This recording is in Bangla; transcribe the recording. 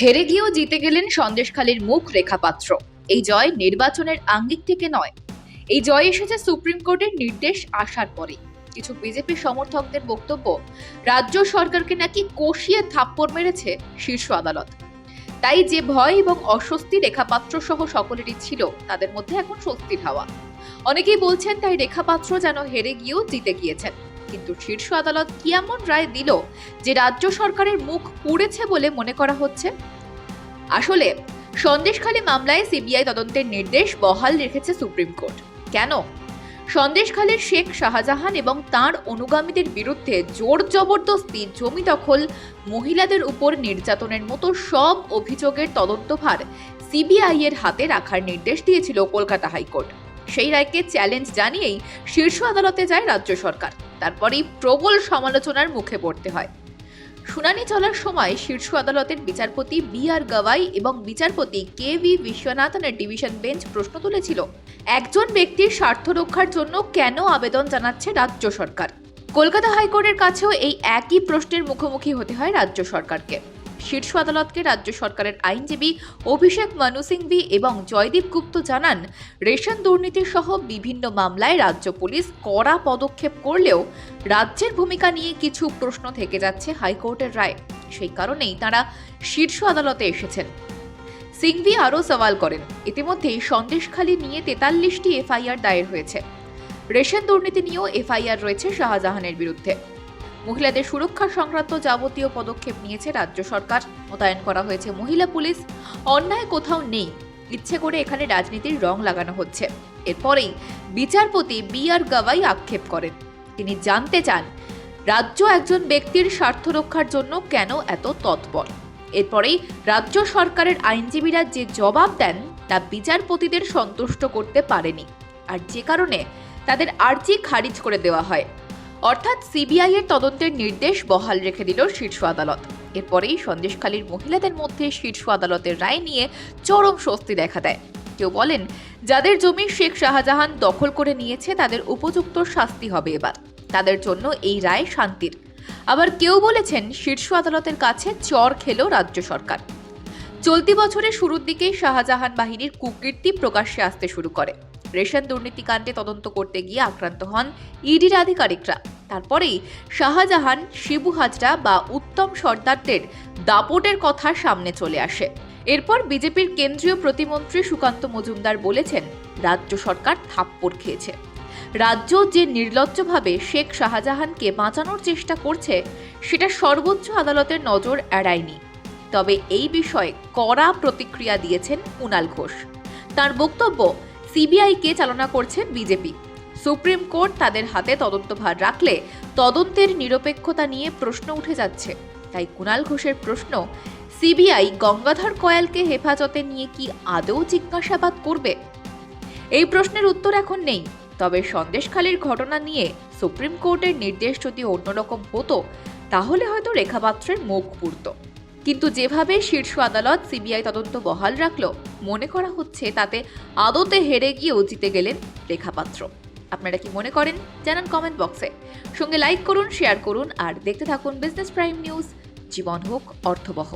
হেরে গিয়েও জিতে গেলেন সন্দেশখালীর মুখ রেখাপাত্র। এই জয় নির্বাচনের আঙ্গিক থেকে নয়। এই জয় এসেছে সুপ্রিম কোর্টের নির্দেশ আসার পরে কিছু বিজেপি সমর্থকদের বক্তব্য, রাজ্য সরকারকে নাকি কষিয়ে থাপ্পড় মেরেছে শীর্ষ আদালত। তাই যে ভয় এবং অস্বস্তি রেখাপাত্র সহ সকলেরই ছিল, তাদের মধ্যে এখন স্বস্তির হাওয়া। অনেকেই বলছেন, তাই রেখাপাত্র যেন হেরে গিয়েও জিতে গিয়েছেন। কিন্তু শীর্ষ আদালত কি এমন রায় দিল যে রাজ্য সরকারের মুখ পুড়েছে বলে মনে করা হচ্ছে? আসলে, সন্দেশখালী মামলায় সিবিআই তদন্তের নির্দেশ বহাল রেখেছে সুপ্রিম কোর্ট। কেন? সন্দেশখালীর শেখ শাহজাহান এবং তার অনুগামীদের বিরুদ্ধে জোর জবরদস্তি, জমি দখল, মহিলাদের উপর নির্যাতনের মতো সব অভিযোগের তদন্তভার সিবিআই এর হাতে রাখার নির্দেশ দিয়েছিল কলকাতা হাইকোর্ট। সেই রায়কে চ্যালেঞ্জ জানিয়েই শীর্ষ আদালতে যায় রাজ্য সরকার। তারপরেই প্রবল সমালোচনার মুখে পড়তে হয়। শুনানি চলার সময় শীর্ষ আদালতের বিচারপতি বি আর গাওয়াই এবং বিচারপতি কে ভি বিশ্বনাথনের ডিভিশন বেঞ্চ প্রশ্ন তুলেছিল, একজন ব্যক্তির স্বার্থ রক্ষার জন্য কেন আবেদন জানাচ্ছে রাজ্য সরকার? কলকাতা হাইকোর্টের কাছেও এই একই প্রশ্নের মুখোমুখি হতে হয় রাজ্য সরকারকে। শীর্ষ আদালতকে রাজ্য সরকারের আইনজীবী অভিষেক মনু সিংভি এবং জয়দীপ গুপ্ত জানান, রেশন দুর্নীতি সহ বিভিন্ন মামলায় রাজ্য পুলিশ কড়া পদক্ষেপ করলেও রাজ্যের ভূমিকা নিয়ে কিছু প্রশ্ন থেকে যাচ্ছে হাইকোর্টের রায়। সেই কারণেই তারা শীর্ষ আদালতে এসেছেন। সিংভি আরও সওয়াল করেন ইতিমধ্যেই সন্দেশখালী নিয়ে তেতাল্লিশটি এফআইআর দায়ের হয়েছে। রেশন দুর্নীতি নিয়েও এফআইআর রয়েছে শাহজাহানের বিরুদ্ধে। মহিলাদের সুরক্ষা সংক্রান্ত যাবতীয় পদক্ষেপ নিয়েছে রাজ্য সরকার। মোতায়েন করা হয়েছে মহিলা পুলিশ। অন্যায় কোথাও নেই। ইচ্ছে করে এখানে রাজনীতির রং লাগানো হচ্ছে। এরপরেই বিচারপতি বি আর গাওয়াই আক্ষেপ করেন। তিনি জানতে চান, রাজ্য একজন ব্যক্তির স্বার্থ রক্ষার জন্য কেন এত তৎপর? এরপরেই রাজ্য সরকারের আইনজীবীরা যে জবাব দেন, তা বিচারপতিদের সন্তুষ্ট করতে পারেনি। আর যে কারণে তাদের আর্জি খারিজ করে দেওয়া হয়। অর্থাৎ সিবিআই এর তদন্তের নির্দেশ বহাল রেখে দিল শীর্ষ আদালত। এরপরেই সন্দেশখালীর মহিলাদের মধ্যে শীর্ষ আদালতের রায় নিয়ে চরম স্বস্তি দেখা দেয়। কেউ বলেন, যাদের জমি শেখ শাহজাহান দখল করে নিয়েছে, তাদের উপযুক্ত শাস্তি হবে এবার। তাদের জন্য এই রায় শান্তির। আবার কেউ বলেছেন, শীর্ষ আদালতের কাছে চর খেল রাজ্য সরকার। চলতি বছরের শুরুর দিকেই শাহজাহান বাহিনীর কুকীর্তি প্রকাশ্যে আসতে শুরু করে। রেশন দুর্নীতিকাণ্ডে তদন্ত করতে গিয়ে আক্রান্ত হন ইডির আধিকারিকরা। তারপরেই শাহজাহান, শিবু হাজরা বা উত্তম সর্দারদের দাপটের কথা সামনে চলে আসে। এরপর বিজেপির কেন্দ্রীয় প্রতিমন্ত্রী সুকান্ত মজুমদার বলেছেন, রাজ্য সরকার থাপ্পড় খেয়েছে। রাজ্য যে নির্লজ্জভাবে শেখ শাহজাহানকে বাঁচানোর চেষ্টা করছে, সেটা সর্বোচ্চ আদালতের নজর এড়ায়নি। তবে এই বিষয়ে কড়া প্রতিক্রিয়া দিয়েছেন কুণাল ঘোষ। তার বক্তব্য সিবিআইকে চালনা করছে বিজেপি। সুপ্রিম কোর্ট তাদের হাতে তদন্তভার রাখলে তদন্তের নিরপেক্ষতা নিয়ে প্রশ্ন উঠে যাচ্ছে। তাই কুণাল ঘোষের প্রশ্ন, সিবিআই গঙ্গাধর কয়ালকে হেফাজতে নিয়ে কি আদৌ জিজ্ঞাসাবাদ করবে? এই প্রশ্নের উত্তর এখন নেই। তবে সন্দেশখালীর ঘটনা নিয়ে সুপ্রিম কোর্টের নির্দেশ যদি অন্যরকম হতো, তাহলে হয়তো রেখাপাত্রের মুখ পুড়ত। কিন্তু যেভাবে শীর্ষ আদালত সিবিআই তদন্ত বহাল রাখল, মনে করা হচ্ছে তাতে আদতে হেরে গিয়েও জিতে গেলেন রেখাপাত্র আপনারা কি মনে করেন? জানান কমেন্ট বক্সে সঙ্গে লাইক করুন শেয়ার করুন, আর দেখতে থাকুন বিজনেস প্রাইম নিউজ জীবন হোক, অর্থবহ।